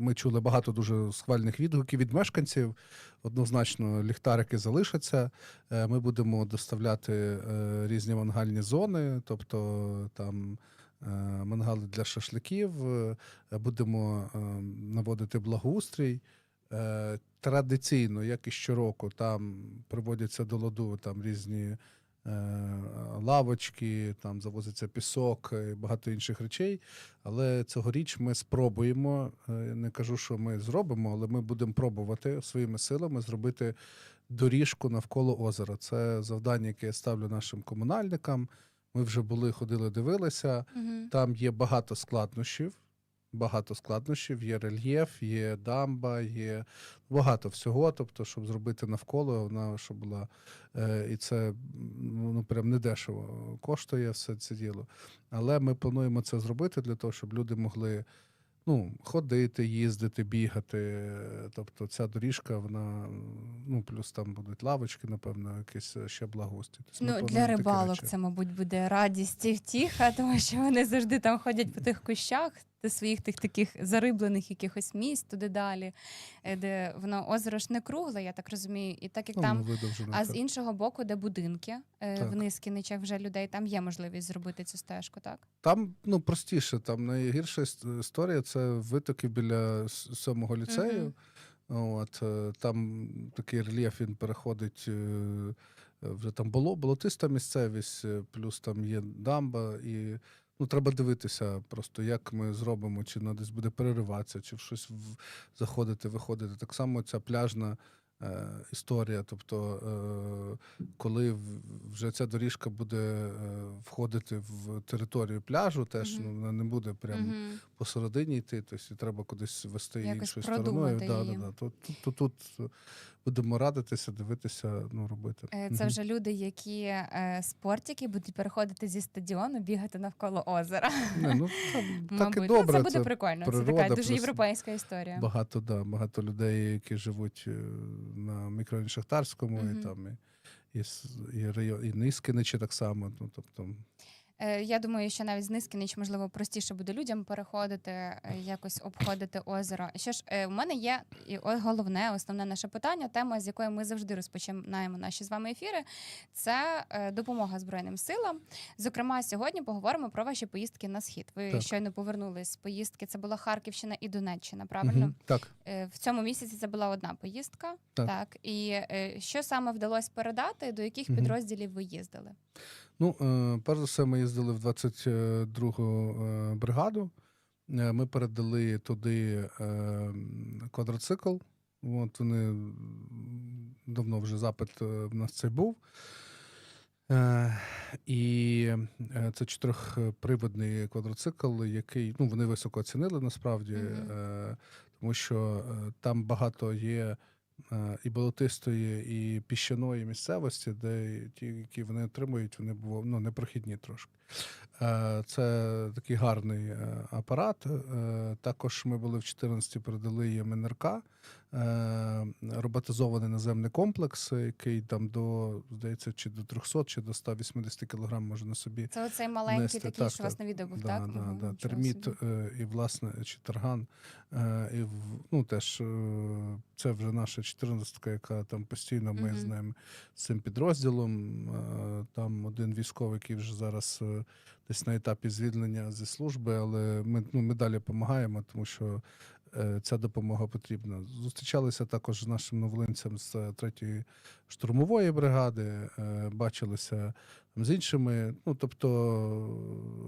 ми чули багато дуже схвальних відгуків від мешканців. Однозначно, ліхтарики залишаться. Е, Ми будемо доставляти е, різні мангальні зони, тобто там. е, Мангали для шашликів, будемо наводити благоустрій. Традиційно, як і щороку, там приводяться до ладу там різні лавочки, там завозиться пісок і багато інших речей. Але цьогоріч ми спробуємо. е, Не кажу, що ми зробимо, але ми будемо пробувати своїми силами зробити доріжку навколо озера. Це завдання, яке я ставлю нашим комунальникам. Ми вже були, ходили, дивилися. Мгм. Там є багато складнощів. Багато складнощів, є рельєф, є дамба, є багато всього. Тобто, щоб зробити навколо, вона щоб була. Е, і це ну, прям недешево коштує все це діло. Але ми плануємо це зробити для того, щоб люди могли ну, ходити, їздити, бігати. Тобто ця доріжка, вона ну, плюс там будуть лавочки, напевно, якісь ще благоустрій. Тобто Ну, для рибалок це, мабуть, буде радість і втіха, тому що вони завжди там ходять по тих кущах до своїх тих таких зариблених якихось місць туди далі, е, де воно озеро ж не кругле, я так розумію. І так як Ну, там, а з іншого боку, де будинки е, Так. вниз Кіничах вже людей, там є можливість зробити цю стежку, так? Там ну простіше. Там найгірша історія це витоки біля с- сьомого ліцею. От е, там такий рельєф він переходить. Вже там було болотиста місцевість, плюс там є дамба, і ну треба дивитися, просто як ми зробимо, чи на десь буде перериватися, чи в щось в- заходити, виходити. Так само ця пляжна. Е, Історія, тобто, е, коли вже ця доріжка буде е, входити в територію пляжу, теж Мгм. ну, вона не буде прямо Мгм. посередині йти, тобто треба кудись вести Якось іншою стороною. Да, її. да, да. Тут, тут, тут будемо радитися, дивитися, ну робити. Це Мгм. вже люди, які спортики будуть переходити зі стадіону, бігати навколо озера. Не, ну, там, так і Ну, це буде прикольно. Це така дуже європейська історія. Багато, да, багато людей, які живуть на мікрорайоні Шахтарському, Мгм. і там і, і, і, район, і Нискиничі так само. Ну, тобто, Я думаю, що навіть з Нискінич, можливо, простіше буде людям переходити, е, якось обходити озеро. Що ж, е, у мене є і головне, основне наше питання, тема, з якої ми завжди розпочинаємо наші з вами ефіри. Це е, допомога Збройним силам. Зокрема, сьогодні поговоримо про ваші поїздки на схід. Ви Так. щойно повернулись з поїздки. Це була Харківщина і Донеччина. Правильно? Мгм, так. Е, В цьому місяці це була одна поїздка. Так. І е, що саме вдалося передати, до яких Мгм. підрозділів ви їздили? Ну, е, перш за все, ми їздили в 22-гу е, бригаду. Е, Ми передали туди квадроцикл. От вони давно вже запит в нас цей був. І це чотирьохприводний квадроцикл, який ну, вони високо оцінили насправді, Мгм. е, тому що там багато є і болотистої, і піщаної місцевості, де ті, які вони отримують, вони бува- ну, непрохідні трошки. Е, Це такий гарний е, апарат. Е, Також ми були в 14 передали їм НРК, е, роботизований наземний комплекс, який там до, здається, чи до 300, чи до 180 кг може на собі Це оцей маленький нести. такий, Так, що у вас на відео був, Да, так? да, Мгм, да. Терміт е, і, власне, чи тарган. Е, І, ну, теж е, це вже наша 14-ка, яка там постійно ми Мгм. з ним з цим підрозділом. Е, Там один військовий, який вже зараз е, десь на етапі звільнення зі служби, але ми, ну, ми далі допомагаємо, тому що е, ця допомога потрібна. Зустрічалися також з нашим новолинцем з 3-ї штурмової бригади, е, бачилися з іншими. Ну, тобто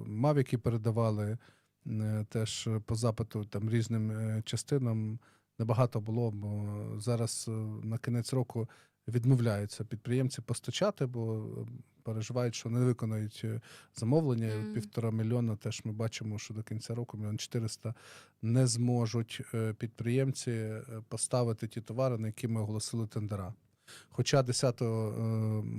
мавіки передавали е, теж по запиту там різним е, частинам. Небагато було, бо зараз е, на кінець року відмовляються підприємці постачати, бо е, переживають, що не виконають е, замовлення. Mm. Півтора мільйона. Теж ми бачимо, що до кінця року мільйон 400 не зможуть е, підприємці е, поставити ті товари, на які ми оголосили тендера. Хоча 10 е,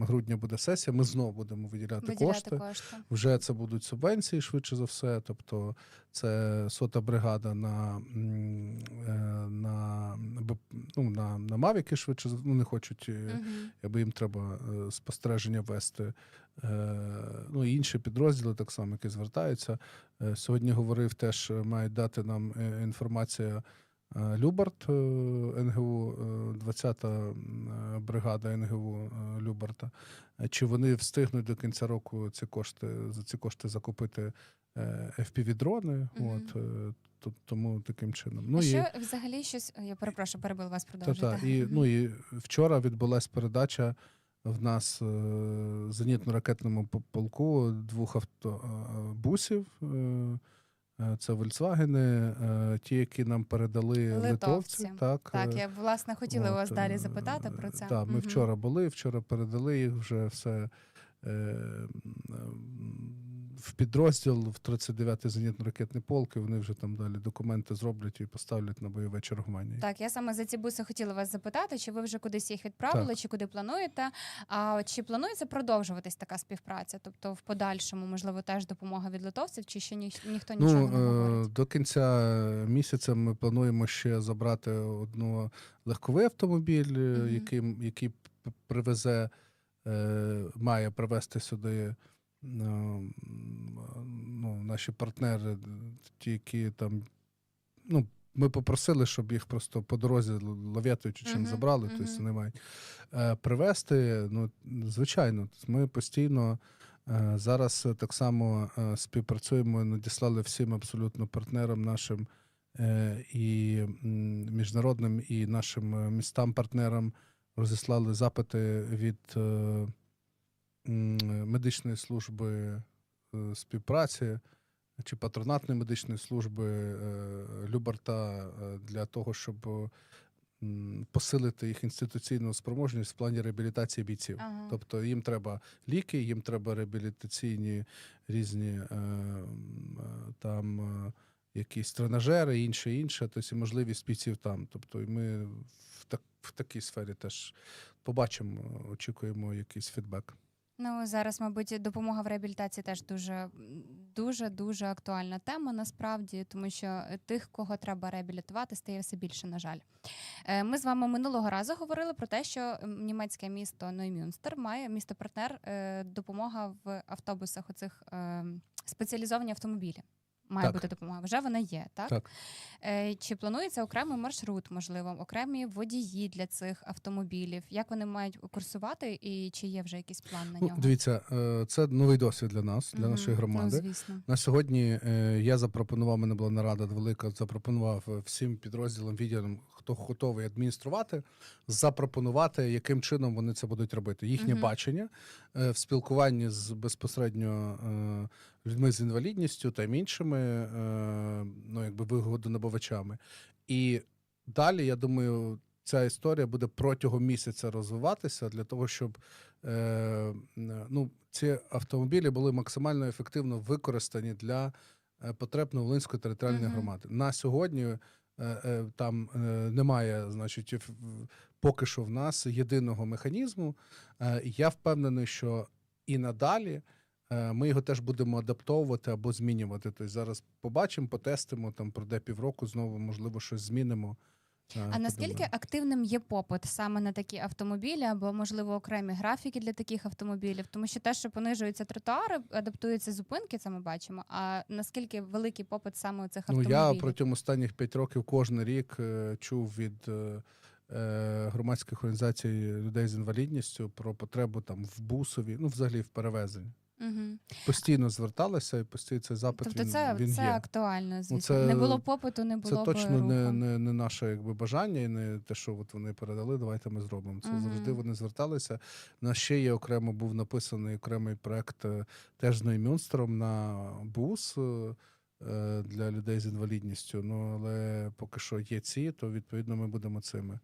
грудня буде сесія, ми знову будемо виділяти, Виділяти кошти. кошти. Вже це будуть субвенції, швидше за все. Тобто це сота бригада на, е, на, ну, на, на Мавіки, швидше за ну, не хочуть, е, Мгм. якби їм треба е, спостереження вести. Е, Ну, і інші підрозділи так само, які звертаються. Е, Сьогодні говорив, теж е, мають дати нам е, інформацію. Е, Любарт е, НГУ, е, 20-та е, бригада НГУ е, Любарта. Е, Чи вони встигнуть до кінця року ці кошти за ці кошти закупити е, FPV-дрони? Мгм. От е, тому таким чином. Ну а і взагалі щось. Я перепрошую, перебила вас продовжуйте. та, і, ну, і вчора відбулася передача в нас е, зенітно-ракетному по- полку двох автобусів. Е, це е, ті, які нам передали Литовці. литовці. Так, Так, е, я власне хотіла от, вас далі е, запитати про це. Так, ми Мгм. вчора були, вчора передали їх вже все. В підрозділ в 39-й зенітно-ракетний полк, і вони вже там далі документи зроблять і поставлять на бойове чергування. Так, я саме за ці буси хотіла вас запитати, чи ви вже кудись їх відправили, Так. чи куди плануєте? А чи планується продовжуватись така співпраця? Тобто в подальшому, можливо, теж допомога від литовців, чи ще ні, ніхто нічого Ну, не е, говорить? до кінця місяця ми плануємо ще забрати одну легковий автомобіль, Мгм. який, який привезе, е, має привезти сюди ну, наші партнери, ті, які там. Ну, ми попросили, щоб їх просто по дорозі лав'ятою чи чим Мгм, забрали, мгм. тобто вони мають е, привезти. Ну, звичайно, ми постійно. Е, Зараз так само е, співпрацюємо, надіслали всім абсолютно партнерам нашим і міжнародним, і нашим містам-партнерам розіслали запити від медичної служби е, співпраці чи патронатної медичної служби е, Любарта е, для того, щоб посилити їх інституційну спроможність в плані реабілітації бійців. Ага. Тобто їм треба ліки, їм треба реабілітаційні різні там якісь тренажери, інше, інше, тобто і можливість бійців там. Тобто і ми в, так, в такій сфері теж побачимо, очікуємо якийсь фідбек. Ну зараз, мабуть, допомога в реабілітації теж дуже дуже дуже актуальна тема насправді, тому що тих, кого треба реабілітувати, стає все більше. На жаль, Е, ми з вами минулого разу говорили про те, що німецьке місто Ноймюнстер має місто партнер е, допомога в автобусах. Оцих цих спеціалізовані автомобілі. Має Так. бути допомога. Вже вона є, так? Так. Е, Чи планується окремий маршрут, можливо, окремі водії для цих автомобілів? Як вони мають курсувати, і чи є вже якийсь план на Ну, нього? дивіться, е, це новий досвід для нас, для Мгм. нашої громади. Ну, звісно. На сьогодні е, я запропонував, мене була нарада велика, запропонував всім підрозділам, відділам, хто готовий адмініструвати, запропонувати, яким чином вони це будуть робити. Їхнє Мгм. бачення е, в спілкуванні з безпосередньо е, людьми з інвалідністю та іншими е, ну, якби вигодонабувачами. І далі, я думаю, ця історія буде протягом місяця розвиватися для того, щоб е, ну, ці автомобілі були максимально ефективно використані для потреб Новолинської територіальної Мгм. громади. На сьогодні там е, немає, значить, поки що в нас єдиного механізму. Е, Я впевнений, що і надалі. е, Ми його теж будемо адаптовувати або змінювати. Тобто зараз побачимо, потестимо, там пройде півроку, знову можливо щось змінимо. А наскільки подумаємо. активним є попит саме на такі автомобілі, або можливо окремі графіки для таких автомобілів? Тому що те, що понижуються тротуари, адаптуються зупинки, це ми бачимо. А наскільки великий попит саме у цих Ну, автомобілів? я протягом останніх п'ять років кожен рік е, чув від е, е, громадських організацій людей з інвалідністю про потребу там в бусові, ну взагалі в перевезенні. Угу. Постійно зверталися, і постійно цей запит Тобто він, це, він це є. актуально, звісно. це- не було попиту, не Це було точно б не, не, не наше якби бажання, і не те, що от вони передали. Давайте ми зробимо. Це Мгм. завжди вони зверталися. У нас ще є окремо був написаний окремий проект е, теж з Ноймюнстером на бус. е, е, Для людей з інвалідністю, ну але поки що є ці, то відповідно ми будемо цими.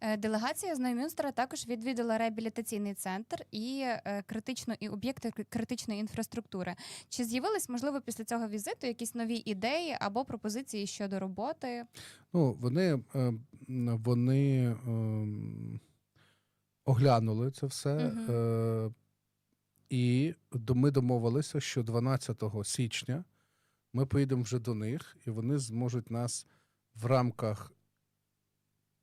Е, Делегація з Ноймюнстера також відвідала реабілітаційний центр і е, критичну і об'єкти критичної інфраструктури. Чи з'явились, можливо, після цього візиту якісь нові ідеї або пропозиції щодо роботи? Ну, вони, е, вони ем, оглянули це все. Е, і ми домовилися, що 12 січня ми поїдемо вже до них, і вони зможуть нас в рамках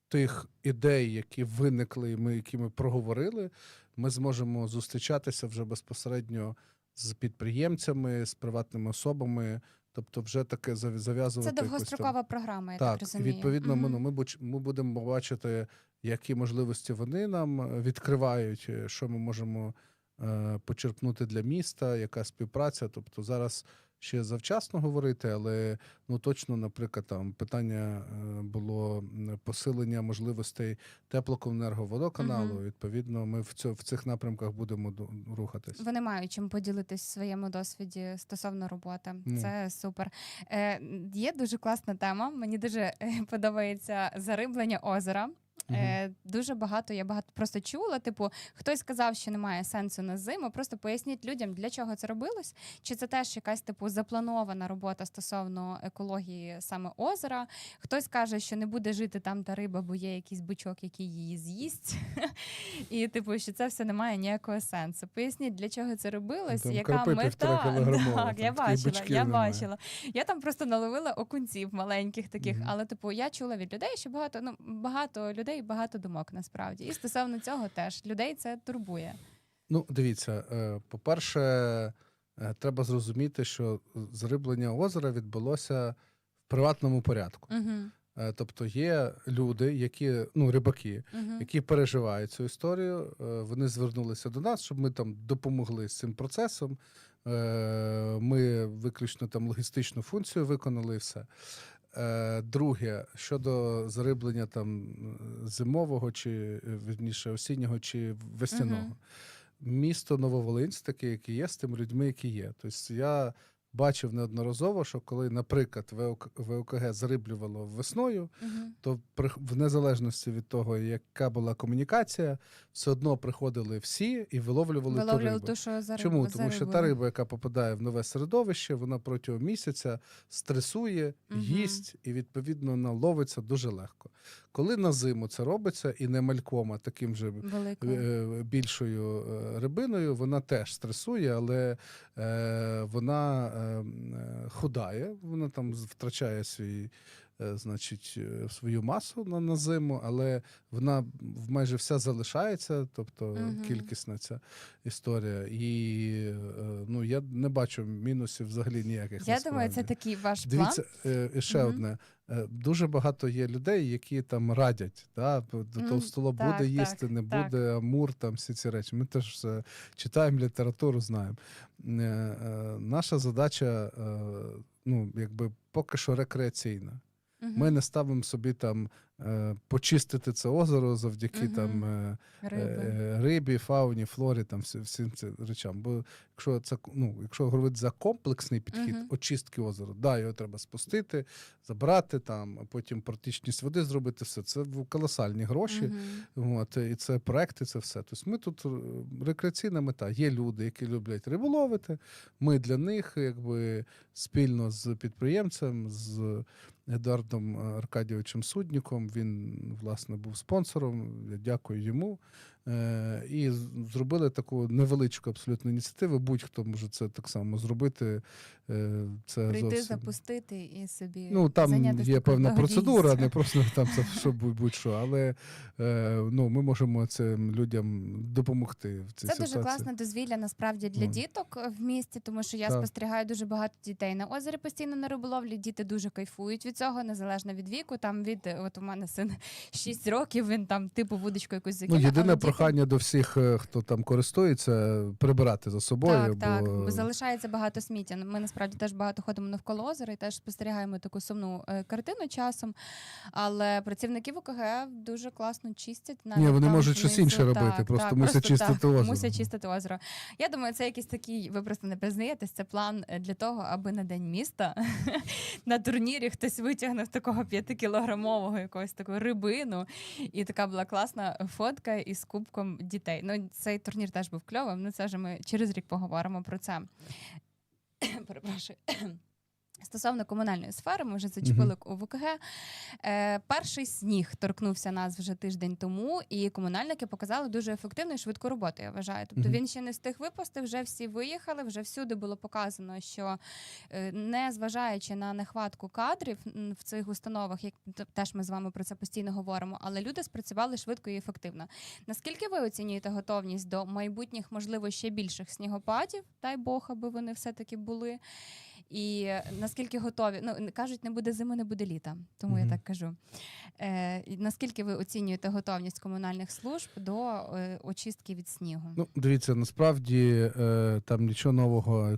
тих ідей, які виникли, ми, які ми проговорили, ми зможемо зустрічатися вже безпосередньо з підприємцями, з приватними особами. Тобто, вже таке зав- Це зав'язувати. там- довгострокова програма, я так, так розумію. відповідно, ми, Мгм. ну, ми, ми будемо бачити, які можливості вони нам е, відкривають, е, що ми можемо е, почерпнути для міста, яка співпраця. Тобто зараз ще завчасно говорити, але ну точно, наприклад, там питання е, було посилення можливостей теплокомунерго водоканалу. Мгм. Відповідно, ми в цьо, в цих напрямках будемо рухатись. Вони мають чим поділитись в своєму досвіді стосовно роботи. Ну. Це супер. Е, є дуже класна тема. Мені дуже е, подобається зариблення озера. Е, дуже багато, я багато просто чула. Типу, хтось сказав, що немає сенсу на зиму. Просто поясніть людям, для чого це робилось. Чи це теж якась типу запланована робота стосовно екології саме озера? Хтось каже, що не буде жити там та риба, бо є якийсь бичок, який її з'їсть. І типу, що це все не має ніякого сенсу. Поясніть, для чого це робилось, Там яка мета. Так, я бачила, я бачила. Я там просто наловила окунців маленьких таких, але типу я чула від людей, що багато ну багато людей, багато думок насправді. І стосовно цього теж людей це турбує. Ну, дивіться, е, по-перше, е, треба зрозуміти, що зариблення озера відбулося в приватному порядку. Угу. Тобто є люди, які, ну, рибаки, Угу. які переживають цю історію. Вони звернулися до нас, щоб ми там допомогли з цим процесом. Ми виключно там логістичну функцію виконали і все. Е, Друге, щодо зариблення там е, зимового чи верніше, осіннього чи весняного. Місто Нововолинськ, таке, яке є, з тими людьми, які є. Тобто я бачив неодноразово, що коли, наприклад, ВОК ВОКГ зариблювало весною, Угу. то при- в незалежності від того, яка була комунікація, все одно приходили всі і виловлювали, ту рибу. ту, що за Чому? за Тому що та риба, яка попадає в нове середовище, вона протягом місяця стресує, Мгм. їсть і відповідно вона ловиться дуже легко. Коли на зиму це робиться і не мальком, а таким же великою. е, більшою е, рибиною, вона теж стресує, але е, вона е, е, худає, вона там втрачає свій. Е, Значить, е, свою масу на, на зиму, але вона майже вся залишається, тобто Мгм. кількісна ця історія. І е, ну я не бачу мінусів взагалі ніяких. Я думаю, це насправді. такий ваш Дивіться, план. ще Мгм. одне. Дуже багато є людей, які там радять, да, толстолоб так, буде так, їсти, не так. буде, амур, там всі ці речі. Ми теж читаємо літературу, знаємо. Наша задача, ну, якби поки що рекреаційна. Ми не ставимо собі там почистити це озеро завдяки Мгм. там е, Риби. е, рибі, фауні, флорі, там всім цим речам. Бо якщо це ну, якщо говорити за комплексний підхід Мгм. очистки озера, да, його треба спустити, забрати там, а потім протічність води зробити все. Це в- колосальні гроші. Мгм. От, і це проекти, це все. Тобто ми тут е, рекреаційна мета. Є люди, які люблять риболовити. Ми для них, якби спільно з підприємцем, з Едуардом Аркадійовичем Судніком. Він, власне, був спонсором. Я дякую йому. Е, і зробили таку невеличку абсолютно ініціативу. Будь-хто може це так само зробити. Е, це Прийти, зовсім... запустити і собі. Ну, там є певна процедура, не просто там що будь- будь-що, але е, ну, ми можемо цим людям допомогти в цій Це ситуації. дуже класне дозвілля насправді для Ну. діток в місті, тому що я Так. спостерігаю дуже багато дітей на озері постійно на риболовлі. Діти дуже кайфують від цього, незалежно від віку. Там від от у мене син 6 років. Він там типу вудочку якусь Ну, прохання до всіх, е, хто там користується, прибирати за собою. Так, так, бо... бо залишається багато сміття. Ми насправді теж багато ходимо навколо озера і теж спостерігаємо таку сумну е, картину часом. Але працівники ВКГ дуже класно чистять. Ні, навіть вони там можуть щось інше робити, Так, просто так, мусять просто, чистити так, озеро. Мусять чистити озеро. Я думаю, це якийсь такий, ви просто не признаєтесь, це план е, для того, аби на день міста на турнірі хтось витягнув такого п'ятикілограмового якогось таку рибину. І така була класна фотка із кубком дітей. Ну, цей турнір теж був кльовим. Ну, це вже ми через рік поговоримо про це. Перепрошую. Стосовно комунальної сфери, ми вже зачепили у ВКГ. Е, перший сніг торкнувся нас вже тиждень тому, і комунальники показали дуже ефективну і швидку роботу. Я вважаю. Тобто він ще не встиг випасти, вже всі виїхали, вже всюди було показано, що е, не зважаючи на нехватку кадрів в цих установах, як теж ми з вами про це постійно говоримо, але люди спрацювали швидко і ефективно. Наскільки ви оцінюєте готовність до майбутніх, можливо, ще більших снігопадів? Дай Бог, аби вони все таки були. І е, наскільки готові, ну кажуть, не буде зими, не буде літа, тому я так кажу. Е, наскільки ви оцінюєте готовність комунальних служб до е, очистки від снігу? Ну, дивіться, насправді е, там нічого нового е,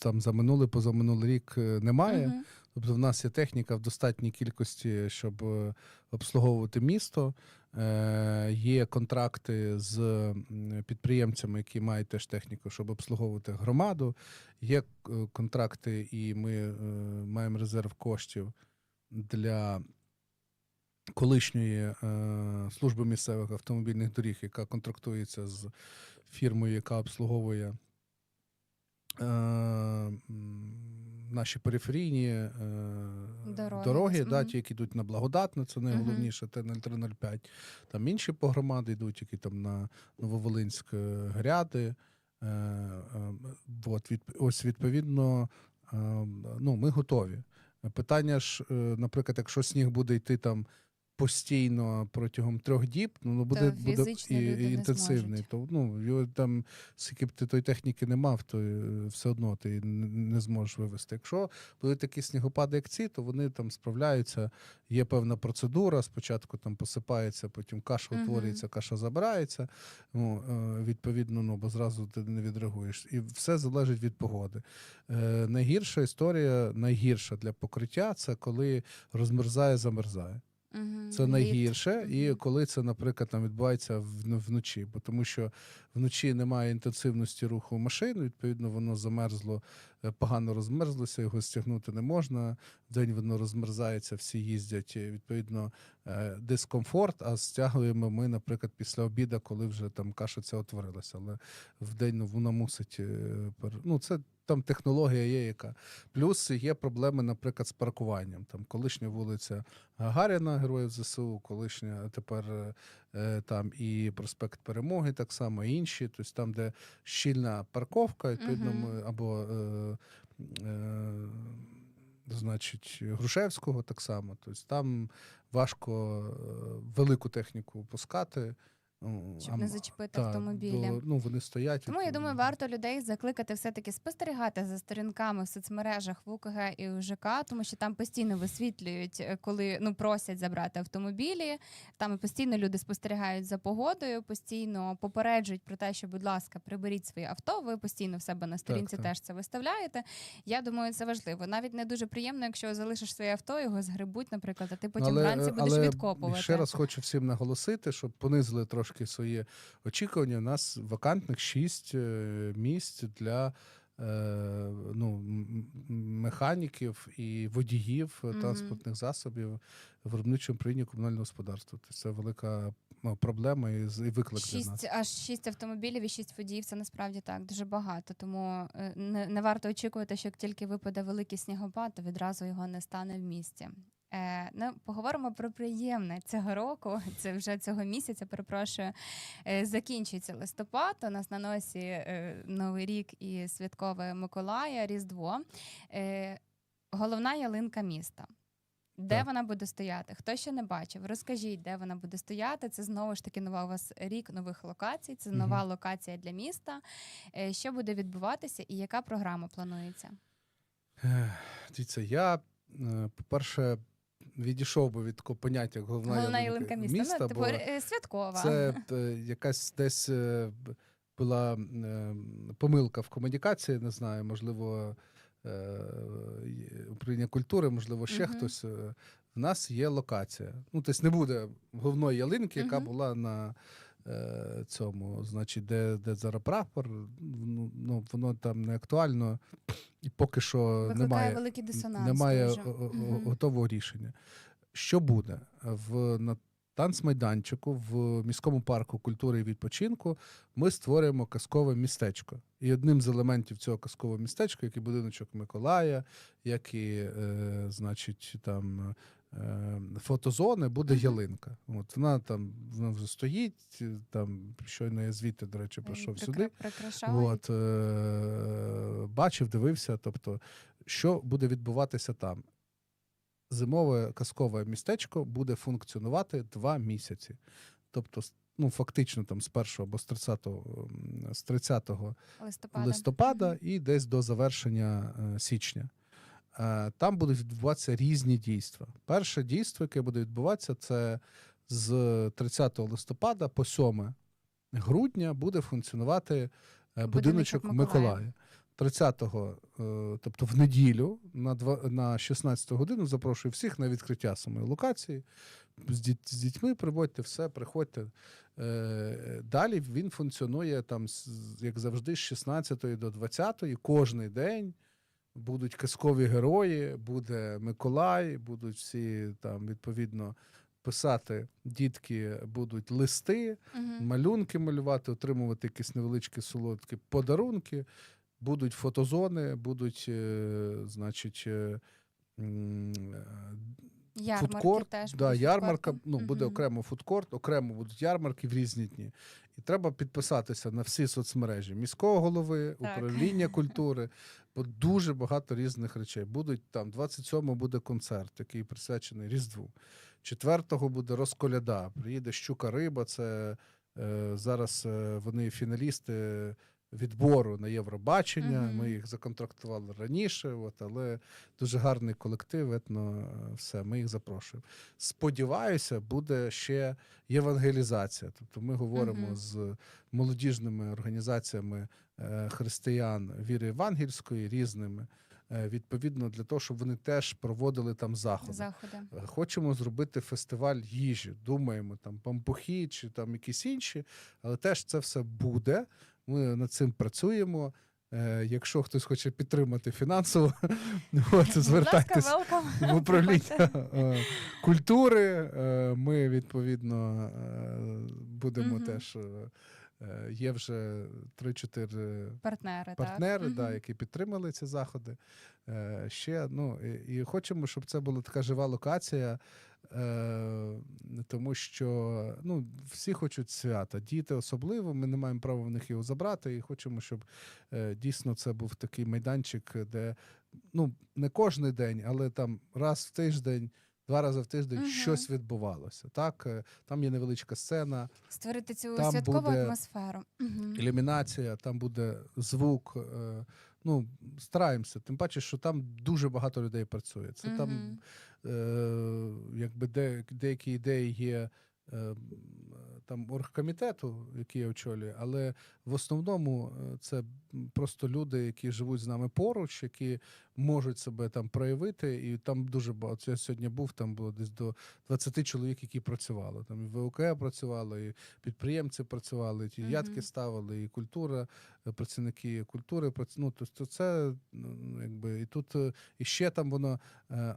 там за минулий, позаминулий рік немає. немає. Мгм. Тобто в нас є техніка в достатній кількості, щоб е, обслуговувати місто. Е, Є контракти з підприємцями, які мають теж техніку, щоб обслуговувати громаду. Є е, контракти, і ми маємо резерв коштів для колишньої е, служби місцевих автомобільних доріг, яка контрактується з фірмою, яка обслуговує наші периферійні е, Дороги дороги, да, ті, які йдуть на Благодатне, це найголовніше, Т-0305. Там інші по громади йдуть, які там на Нововолинськ е, гряди. Е, е, от, від, ось відповідно, е, ну, ми готові. Питання ж, е, наприклад, якщо сніг буде йти там постійно протягом трьох діб, ну буде, буде і, і інтенсивний. То ну його там, скільки б ти тої техніки не мав, то е, все одно ти не зможеш вивезти. Якщо будуть такі снігопади, як ці, то вони там справляються. Є певна процедура. Спочатку там посипається, потім каша утворюється, каша забирається. Ну, е, відповідно, ну бо зразу ти не відреагуєш. І все залежить від погоди. Е, найгірша історія, найгірша для покриття це коли розмерзає, замерзає. Мгм. Це найгірше, і коли це, наприклад, там відбувається в- вночі, бо тому що вночі немає інтенсивності руху машин, відповідно, воно замерзло, е, погано розмерзлося, його стягнути не можна. Вдень воно розмерзається, всі їздять. Відповідно, е, дискомфорт. А стягуємо ми, наприклад, після обіду, коли вже там каша ця утворилася. Але вдень ну, вона мусить е, ну, це. Там технологія є, яка плюс є проблеми, наприклад, з паркуванням. Там колишня вулиця Гагаріна, героїв ЗСУ, колишня тепер е, там і проспект Перемоги, так само і інші. Тобто там, де щільна парковка, відповідно, ми або е, е, значить, Грушевського так само. Тобто там важко е, велику техніку пускати. Щоб а не зачепити та, автомобілі. до- ну, вони стоять. Тому я думаю, варто людей закликати все-таки спостерігати за сторінками в соцмережах в УКГ і УЖК, тому що там постійно висвітлюють, е, коли ну просять забрати автомобілі. Там постійно люди спостерігають за погодою, постійно попереджують про те, що, будь ласка, приберіть своє авто. Ви постійно в себе на сторінці так. теж це виставляєте. Я думаю, це важливо. Навіть не дуже приємно, якщо залишиш своє авто, його згребуть, наприклад, а ти потім вранці будеш але відкопувати. Ще раз хочу всім наголосити, щоб понизили трошки свої очікування. У нас вакантних шість е, місць для е, ну, механіків і водіїв е, Мгм. транспортних засобів в виробничому управлінні комунального господарства. Тобто це велика ну, проблема і, виклик для нас. Аж шість автомобілів і шість водіїв це насправді так дуже багато. Тому не, не варто очікувати, що як тільки випаде великий снігопад, то відразу його не стане в місті. Е, ну, поговоримо про приємне цього року. Це вже цього місяця. Перепрошую, е, закінчується листопад. У нас на носі е, новий рік і святкове Миколая, Різдво. Е, головна ялинка міста. Де Так. вона буде стояти? Хто ще не бачив? Розкажіть, де вона буде стояти. Це знову ж таки нова у вас рік нових локацій. Це нова локація для міста. Е, Що буде відбуватися і яка програма планується? Дивіться, я, е, по-перше, відійшов би від такого поняття як головна, Головна ялинка міста. ну, типу е, святкова. Це е, якась десь е, була е, помилка в комунікації, не знаю, можливо, е, управління культури, можливо, ще угу. хтось. е. В нас є локація. Ну, тобто не буде головної ялинки, яка угу. була на е, цьому, значить, де, де зараз прапор. Ну, ну, воно там не актуально, і поки що Викликає немає великий дисонанс. немає дуже. готового рішення. Що буде в на танцмайданчику в міському парку культури і відпочинку? Ми створюємо казкове містечко. І одним з елементів цього казкового містечка, як і будиночок Миколая, як і, е, значить, там. Е, Фотозони буде ялинка. От вона там вона вже стоїть. Там щойно я звідти, до речі, прийшов сюди. От, е- бачив, дивився. Тобто, що буде відбуватися там? Зимове казкове містечко буде функціонувати два місяці. Тобто, ну фактично там з 1 або з 30, з 30 Листопада. листопада і десь до завершення е, січня. Е, Там будуть відбуватися різні дійства. Перше дійство, яке буде відбуватися, це з 30 листопада по 7 грудня буде функціонувати е, Будиночок Миколая. Миколая. 30-го, е, тобто в неділю на, два, на 16 годину запрошую всіх на відкриття самої локації. З, діт, з дітьми приводьте все, приходьте. Далі він функціонує там, як завжди, з 16 до 20 кожний день. Будуть казкові герої, буде Миколай, будуть всі там відповідно писати. Дітки будуть листи, Мгм. малюнки малювати, отримувати якісь невеличкі солодкі подарунки. Будуть фотозони, будуть, е, значить, е, е, Ярмарки фудкорт, теж. да, ярмарка. Ну, буде Мгм. окремо фудкорт, окремо будуть ярмарки в різні дні. І треба підписатися на всі соцмережі міського голови, Так. управління культури, бо дуже багато різних речей. Будуть там 27-го буде концерт, який присвячений Різдву. 4-го буде розколяда. Приїде щука риба. Це е, зараз е, вони фіналісти. Відбору на Євробачення. Мгм. Ми їх законтрактували раніше, от, але дуже гарний колектив, етно все, ми їх запрошуємо. Сподіваюся, буде ще євангелізація. Тобто ми говоримо Мгм. з молодіжними організаціями е, християн віри євангельської різними, е, відповідно для того, щоб вони теж проводили там заходи. Заходи. Е, Хочемо зробити фестиваль їжі. Думаємо, там пампухи чи там якісь інші, але теж це все буде. Ми над цим працюємо. Е, Якщо хтось хоче підтримати фінансово, от, welcome. в управління е, культури. Е, Ми відповідно будемо теж. Е, Є вже 3-4 Партнери, партнери, так. да, які підтримали ці заходи. Е, ще, ну, і, хочемо, щоб це була така жива локація, е, тому що ну, всі хочуть свята, діти особливо, ми не маємо права в них його забрати, і хочемо, щоб дійсно це був такий майданчик, де ну, не кожен день, але там раз в тиждень. Два рази в тиждень угу. щось відбувалося. Так, Е, там є невеличка сцена, Створити цю Там святкову буде атмосферу. Ілюмінація, там буде звук. е, Ну, стараємося. Тим паче, що там дуже багато людей працює. Це там, е, якби де, деякі ідеї є е, там оргкомітету, який я очолюю, але в основному е, це просто люди, які живуть з нами поруч, які можуть себе там проявити. І там дуже багато. Я сьогодні був, там було десь до 20 чоловік, які працювали. Там і ВОК працювали, і підприємці працювали, ті Мгм. ядки ставили, і культура, е, працівники культури. Ну, тобто це ну, якби і тут е, і ще там воно.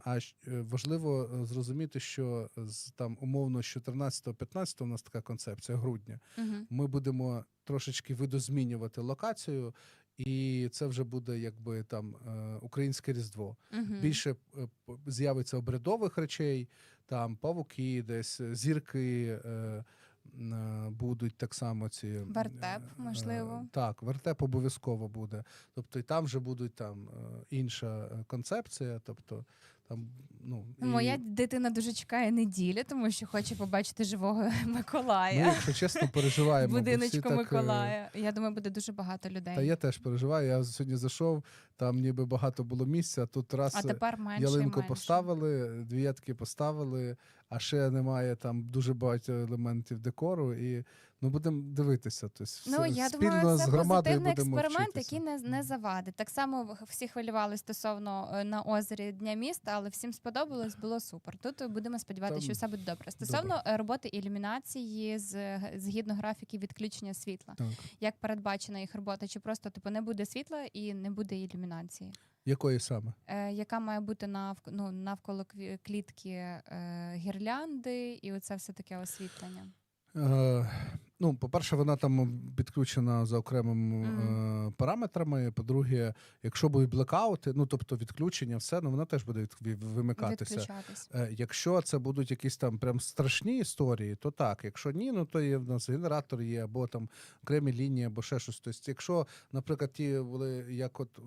А важливо зрозуміти, що з там умовно з 14-15 у нас така концепція грудня. Мгм. Ми будемо трошечки видозмінювати локацію, і це вже буде якби там е, українське різдво. Мгм. Більше е, з'явиться обрядових речей, там павуки, десь е, зірки. Будуть так само ці Вертеп, можливо. Так, вертеп обов'язково буде. Тобто, і там вже будуть там інша концепція. Тобто, там ну і Моя дитина дуже чекає неділі, тому що хоче побачити живого ми, Миколая. якщо чесно, переживаємо. Будиночку так, е, Миколая. Я думаю, буде дуже багато людей. Та я теж переживаю. Я сьогодні зайшов, там ніби багато було місця. Тут раз а тепер менше. ялинку менше. поставили, дві ятки поставили, а ще немає там дуже багато елементів декору. І ну будемо дивитися. Тобто, Ну, я спільно думаю, це позитивний експеримент, вчитися. який не, не завадить. Так само всі хвилювали стосовно е, на озері Дня міста, але всім сподобалось, було супер. Тут будемо сподіватися, Там- що все буде добре. Стосовно е, роботи ілюмінації з згідно графіки відключення світла, Так. як передбачена їх робота, чи просто типу не буде світла і не буде ілюмінації? Якої саме? Е, яка має бути навк... ну, навколо клітки е, гірлянди, і оце все таке освітлення. Е, Ну, по-перше, вона там підключена за окремими Мгм. е, параметрами. По-друге, якщо будуть блекаути, ну тобто відключення, все, ну вона теж буде від- вимикатися. Е, Якщо це будуть якісь там прям страшні історії, то так. Якщо ні, ну то є в нас генератор є, або там окремі лінії, або ще щось. Тобто, якщо, наприклад, ті були як от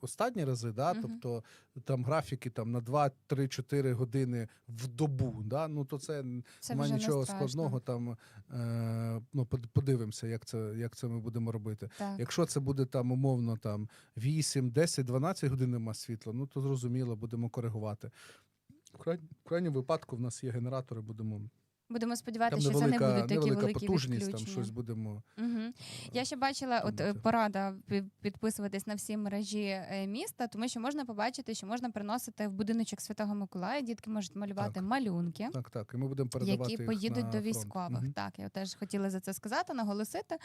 останні рази, да, Мгм. тобто там графіки там на 2-3-4 години в добу, да, ну то це Це немає нічого не складного. Там е, ну под- подивимося, як це, як це ми будемо робити. Так. Якщо це буде там умовно там 8, 10, 12 годин нема світла, ну то зрозуміло, будемо коригувати. В крайньому випадку в нас є генератори, будемо Будемо сподіватися, що це не будуть такі великі потужність, там щось будемо. Угу. Я ще бачила, от порада підписуватись на всі мережі е, міста, тому що можна побачити, що можна приносити в будиночок Святого Миколая. Дітки можуть малювати Так. малюнки. Так, так. І ми будемо передавати Які їх поїдуть на до військових, Мгм. так я теж хотіла за це сказати, наголосити.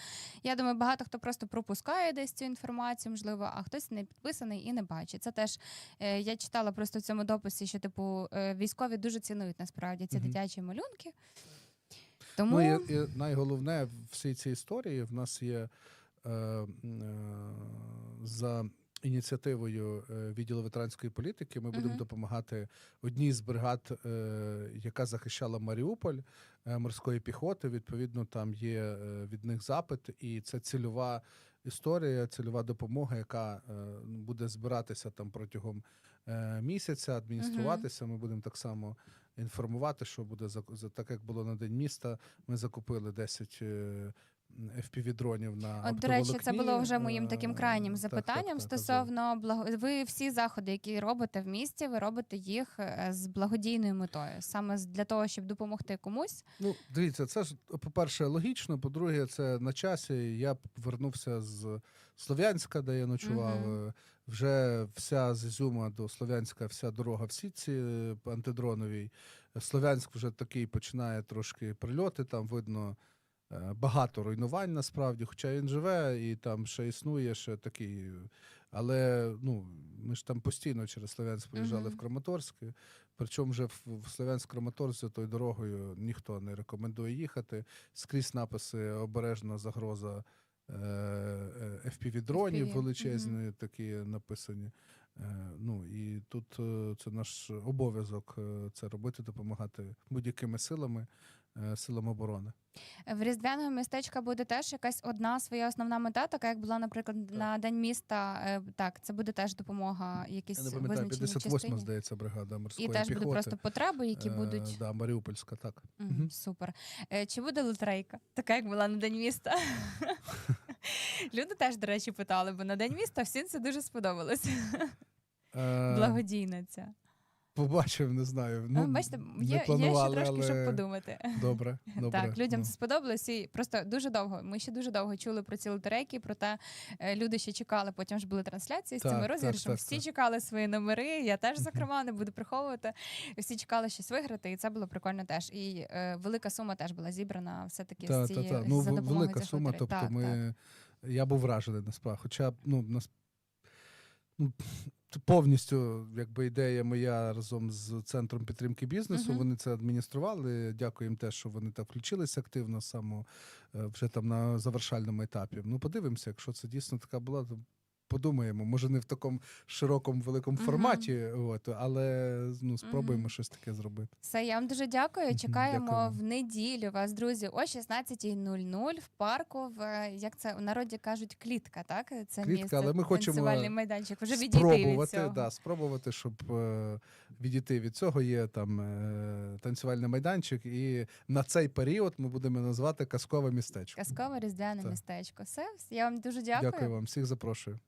Я думаю, багато хто просто пропускає десь цю інформацію, можливо, а хтось не підписаний і не бачить. Це теж е, я читала просто в цьому дописі, що типу е, військові дуже цінують насправді ці Мгм. дитячі малюнки. Тому Ну і, і найголовне в всій цій історії в нас є е, е, за ініціативою е, відділу ветеранської політики. Ми будемо Мгм. допомагати одній з бригад, е, яка захищала Маріуполь е, морської піхоти. Відповідно, там є е, від них запит, і це цільова історія, цільова допомога, яка е, буде збиратися там протягом місяця, адмініструватися. Ми будемо так само інформувати, що буде за, так, як було на день міста. Ми закупили 10 е, FPV-дронів на От, до речі, це було вже моїм таким Е, крайнім так, так, запитанням так, так, стосовно благо... ви всі заходи, які робите в місті, ви робите їх е, з благодійною метою, саме для того, щоб допомогти комусь. Ну, дивіться, це ж, по-перше, логічно. По-друге, це на часі. Я повернувся з Слов'янська, де я ночував. Мгм. Вже вся з Ізюма до Слов'янська, вся дорога в сітці е, антидроновій. Слов'янськ вже такий починає трошки прильоти. Там видно е, багато руйнувань насправді, хоча він живе і там ще існує ще такий. Але ну, ми ж там постійно через Слов'янськ приїжджали Мгм. в Краматорськ. Причому вже в, Слов'янськ Краматорськ тою дорогою ніхто не рекомендує їхати. Скрізь написи обережна загроза FPV-дронів FPV, величезні, такі написані. Е, ну і тут е, це наш обов'язок е, це робити, допомагати будь-якими силами, е, силам оборони. В різдвяного містечка буде теж якась одна своя основна мета, така як була, наприклад, на день міста. Е, Так, це буде теж допомога, якісь Я не пам'ятаю, 58 частині. здається, бригада морської І теж піхоти. буде просто потреби, які Е, будуть Да, Маріупольська, так. Мгм, Мгм. Супер. Е, Чи буде лотерейка? Така, як була на День міста. Люди теж, до речі, питали, бо на День міста всім це дуже сподобалось. Е, Благодійна ця. Побачив, не знаю. Ну, Ну, Бачите, є, є ще трошки, щоб подумати. Добре, добре. Так, людям ну. це сподобалось і просто дуже довго. Ми ще дуже довго чули про ці лотерейки, проте е, люди ще чекали. Потім ж були трансляції з Так, цими розіграшами. Всі так. чекали свої номери. Я теж, зокрема, не буду приховувати. Всі чекали щось виграти, і це було прикольно теж. І е, велика сума теж була зібрана все-таки Та, з та, цієї та. Ну, за велика сума, лотерей. тобто Так, ми. так. Я був вражений насправді. Хоча ну, нас повністю якби ідея моя разом з центром підтримки бізнесу. Мгм. Вони це адміністрували. Дякую їм те, що вони так включилися активно само е, вже там на завершальному етапі. Ну, подивимося, якщо це дійсно така була, то подумаємо. Може, не в такому широкому великому форматі, от, але ну, спробуємо щось таке зробити. Все, я вам дуже дякую. Чекаємо дякую в неділю вас, друзі, о 16.00 в парку. В як це у народі кажуть, клітка, так? Це Клітка, місце, але ми хочемо танцювальний майданчик. Вже відійти від цього. да, спробувати, щоб е, відійти від цього. Є там е, танцювальний майданчик, і на цей період ми будемо назвати казкове містечко. Казкове різдвяне містечко. Все, я вам дуже дякую. Дякую вам, всіх запрошую.